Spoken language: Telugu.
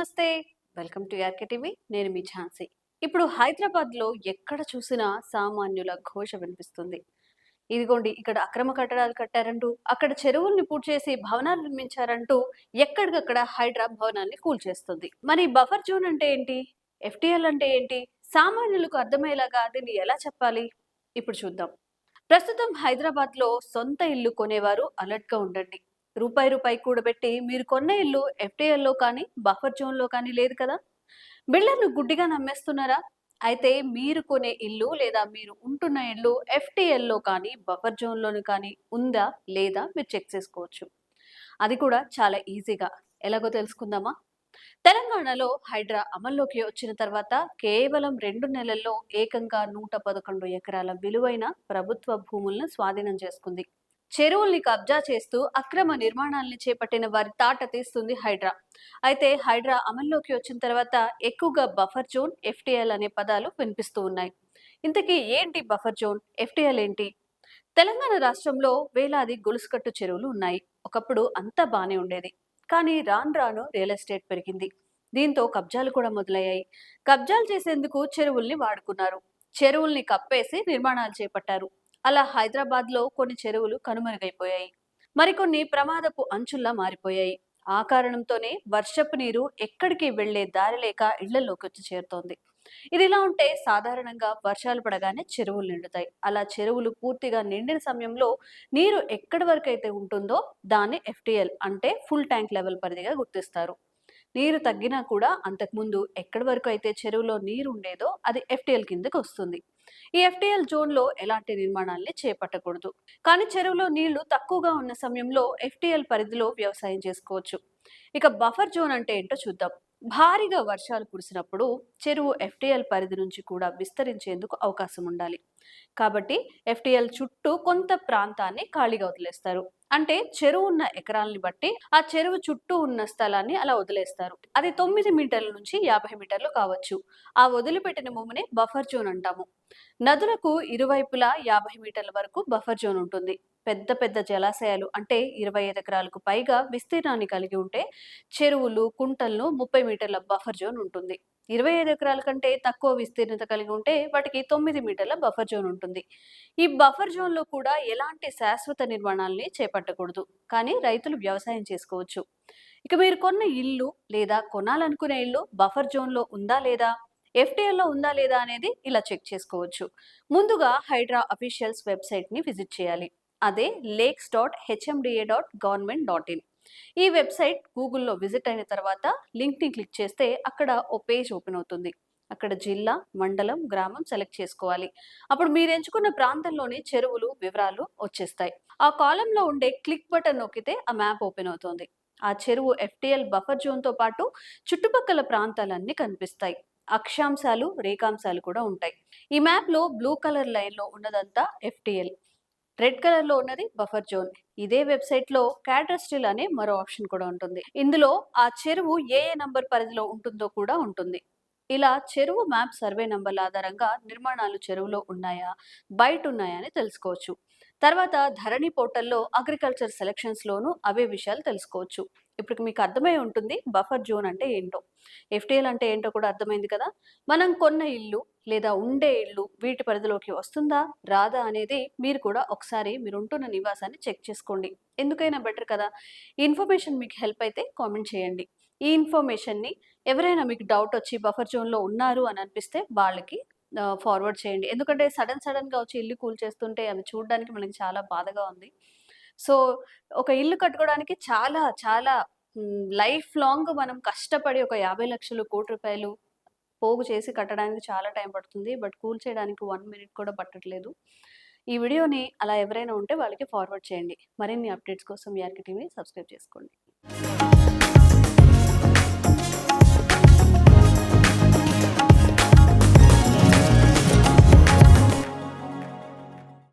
నమస్తే. Welcome to RK TV. నేను మీ ఝాన్సీ. ఇప్పుడు హైదరాబాద్లో ఎక్కడ చూసినా సామాన్యుల ఘోష వినిపిస్తుంది. ఇదిగోండి ఇక్కడ అక్రమ కట్టడాలు కట్టారంటూ అక్కడ చెరువుల్ని పూర్తి చేసి భవనాలు నిర్మించారంటూ ఎక్కడికక్కడ హైడ్రా భవనాన్ని కూల్చేస్తుంది. మరి బఫర్ జోన్ అంటే ఏంటి? ఎఫ్టీఎల్ అంటే ఏంటి? సామాన్యులకు అర్థమయ్యేలాగా దీన్ని ఎలా చెప్పాలి? ఇప్పుడు చూద్దాం. ప్రస్తుతం హైదరాబాద్లో సొంత ఇల్లు కొనేవారు అలర్ట్గా ఉండండి. రూపాయి రూపాయి కూడబెట్టి మీరు కొన్న ఇల్లు ఎఫ్టీఎల్లో కానీ బఫర్ జోన్లో కానీ లేదు కదా? బిల్డర్లు గుడ్డిగా నమ్మేస్తున్నారా? అయితే మీరు కొనే ఇల్లు లేదా మీరు ఉంటున్న ఇల్లు ఎఫ్టీఎల్లో కానీ బఫర్ జోన్లోను కానీ ఉందా లేదా మీరు చెక్ చేసుకోవచ్చు. అది కూడా చాలా ఈజీగా. ఎలాగో తెలుసుకుందామా? తెలంగాణలో హైడ్రా అమల్లోకి వచ్చిన తర్వాత కేవలం రెండు నెలల్లో ఏకంగా నూట పదకొండు ఎకరాల విలువైన ప్రభుత్వ భూములను స్వాధీనం చేసుకుంది. చెరువుల్ని కబ్జా చేస్తూ అక్రమ నిర్మాణాలని చేపట్టిన వారి తాట తీస్తుంది హైడ్రా. అయితే హైడ్రా అమల్లోకి వచ్చిన తర్వాత ఎక్కువగా బఫర్ జోన్ ఎఫ్టీఎల్ అనే పదాలు వినిపిస్తూ ఉన్నాయి. ఇంతకీ ఏంటి బఫర్ జోన్ ఎఫ్టీఎల్ ఏంటి? తెలంగాణ రాష్ట్రంలో వేలాది గొలుసుకట్టు చెరువులు ఉన్నాయి. ఒకప్పుడు అంతా బాగానే ఉండేది. కానీ రాను రాను రియల్ ఎస్టేట్ పెరిగింది. దీంతో కబ్జాలు కూడా మొదలయ్యాయి. కబ్జాలు చేసేందుకు చెరువుల్ని వాడుకున్నారు. చెరువుల్ని కప్పేసి నిర్మాణాలు చేపట్టారు. అలా హైదరాబాద్లో కొన్ని చెరువులు కనుమరుగైపోయాయి. మరికొన్ని ప్రమాదపు అంచుల్లా మారిపోయాయి. ఆ కారణంతోనే వర్షపు నీరు ఎక్కడికి వెళ్ళే దారి లేక ఇళ్ళలోకి వచ్చి చేరుతోంది. ఇది ఇలా ఉంటే సాధారణంగా వర్షాలు పడగానే చెరువులు నిండుతాయి. అలా చెరువులు పూర్తిగా నిండిన సమయంలో నీరు ఎక్కడి వరకు అయితే ఉంటుందో దాన్ని ఎఫ్టిఎల్ అంటే ఫుల్ ట్యాంక్ లెవెల్ పరిధిగా గుర్తిస్తారు. నీరు తగ్గినా కూడా అంతకుముందు ఎక్కడి వరకు అయితే చెరువులో నీరు ఉండేదో అది ఎఫ్టిఎల్ కిందకి వస్తుంది. ఈ ఎఫ్టీఎల్ జోన్లో ఎలాంటి నిర్మాణాల్ని చేపట్టకూడదు. కానీ చెరువులో నీళ్ళు తక్కువగా ఉన్న సమయంలో ఎఫ్టీఎల్ పరిధిలో వ్యవసాయం చేసుకోవచ్చు. ఇక బఫర్ జోన్ అంటే ఏంటో చూద్దాం. భారీగా వర్షాలు కురిసినప్పుడు చెరువు ఎఫ్టీఎల్ పరిధి నుంచి కూడా విస్తరించేందుకు అవకాశం ఉండాలి. కాబట్టి ఎఫ్టీఎల్ చుట్టూ కొంత ప్రాంతాన్ని ఖాళీగా వదిలేస్తారు. అంటే చెరువు ఉన్న ఎకరాలని బట్టి ఆ చెరువు చుట్టూ ఉన్న స్థలాన్ని అలా వదిలేస్తారు. అది తొమ్మిది మీటర్ల నుంచి యాభై మీటర్లు కావచ్చు. ఆ వదిలిపెట్టిన భూమిని బఫర్ జోన్ అంటాము. నదులకు ఇరువైపులా యాభై మీటర్ల వరకు బఫర్ జోన్ ఉంటుంది. పెద్ద పెద్ద జలాశయాలు అంటే ఇరవై ఐదు ఎకరాలకు పైగా విస్తీర్ణాన్ని కలిగి ఉంటే చెరువులు కుంటలను ముప్పై మీటర్ల బఫర్ జోన్ ఉంటుంది. ఇరవై ఐదు ఎకరాల కంటే తక్కువ విస్తీర్ణత కలిగి ఉంటే వాటికి తొమ్మిది మీటర్ల బఫర్ జోన్ ఉంటుంది. ఈ బఫర్ జోన్లో కూడా ఎలాంటి శాశ్వత నిర్మాణాలని చేపట్టకూడదు. కానీ రైతులు వ్యవసాయం చేసుకోవచ్చు. ఇక మీరు కొన్న ఇల్లు లేదా కొనాలనుకునే ఇల్లు బఫర్ జోన్లో ఉందా లేదా? ఎఫ్టీఎల్లో ఉందా లేదా అనేది ఇలా చెక్ చేసుకోవచ్చు. ముందుగా హైడ్రా అఫీషియల్స్ వెబ్సైట్ని విజిట్ చేయాలి. అదే lakes dot HMDA dot government dot in ఈ వెబ్సైట్ గూగుల్లో విజిట్ అయిన తర్వాత లింక్ని క్లిక్ చేస్తే అక్కడ ఓ పేజ్ ఓపెన్ అవుతుంది. అక్కడ జిల్లా మండలం గ్రామం సెలెక్ట్ చేసుకోవాలి. అప్పుడు మీరు ఎంచుకున్న ప్రాంతంలోని చెరువులు వివరాలు వచ్చేస్తాయి. ఆ కాలంలో ఉండే క్లిక్ బటన్ నొక్కితే ఆ మ్యాప్ ఓపెన్ అవుతుంది. ఆ చెరువు ఎఫ్టీఎల్ బఫర్ జోన్తో పాటు చుట్టుపక్కల ప్రాంతాలన్నీ కనిపిస్తాయి. అక్షాంశాలు రేఖాంశాలు కూడా ఉంటాయి. ఈ మ్యాప్లో బ్లూ కలర్ లైన్లో ఉన్నదంతా ఎఫ్టీఎల్. రెడ్ కలర్లో ఉన్నది బఫర్ జోన్. ఇదే వెబ్సైట్లో క్యాటస్టిల్ అనే మరో ఆప్షన్ కూడా ఉంటుంది. ఇందులో ఆ చెరువు ఏ ఏ నంబర్ పరిధిలో ఉంటుందో కూడా ఉంటుంది. ఇలా చెరువు మ్యాప్ సర్వే నంబర్ల ఆధారంగా నిర్మాణాలు చెరువులో ఉన్నాయా బయట ఉన్నాయా అని తెలుసుకోవచ్చు. తర్వాత ధరణి పోర్టల్లో అగ్రికల్చర్ సెలక్షన్స్ లోను అవే విషయాలు తెలుసుకోవచ్చు. ఇప్పుడు మీకు అర్థమై ఉంటుంది బఫర్ జోన్ అంటే ఏంటో. ఎఫ్టీఎల్ అంటే ఏంటో కూడా అర్థమైంది కదా? మనం కొన్న ఇల్లు లేదా ఉండే ఇల్లు వీటి పరిధిలోకి వస్తుందా? రాదా అనేది మీరు కూడా ఒకసారి మీరు ఉంటున్న నివాసాన్ని చెక్ చేసుకోండి. ఎందుకైనా బెటర్ కదా? ఈ ఇన్ఫర్మేషన్ మీకు హెల్ప్ అయితే కామెంట్ చేయండి. ఈ ఇన్ఫర్మేషన్ని ఎవరైనా మీకు డౌట్ వచ్చి బఫర్ జోన్లో ఉన్నారు అని అనిపిస్తే వాళ్ళకి ఫార్వర్డ్ చేయండి. ఎందుకంటే సడన్ సడన్గా వచ్చి ఇల్లు కూల్ చేస్తుంటే అవి చూడడానికి మనకి చాలా బాధగా ఉంది. సో ఒక ఇల్లు కట్టుకోవడానికి చాలా చాలా లైఫ్ లాంగ్ మనం కష్టపడి ఒక యాభై లక్షలు కోటి రూపాయలు పోగు చేసి కట్టడానికి చాలా టైం పడుతుంది. బట్ కూల్ చేయడానికి వన్ మినిట్ కూడా పట్టట్లేదు. ఈ వీడియోని అలా ఎవరైనా ఉంటే వాళ్ళకి ఫార్వర్డ్ చేయండి. మరిన్ని అప్డేట్స్ కోసం యార్కి టీవీ సబ్స్క్రైబ్ చేసుకోండి.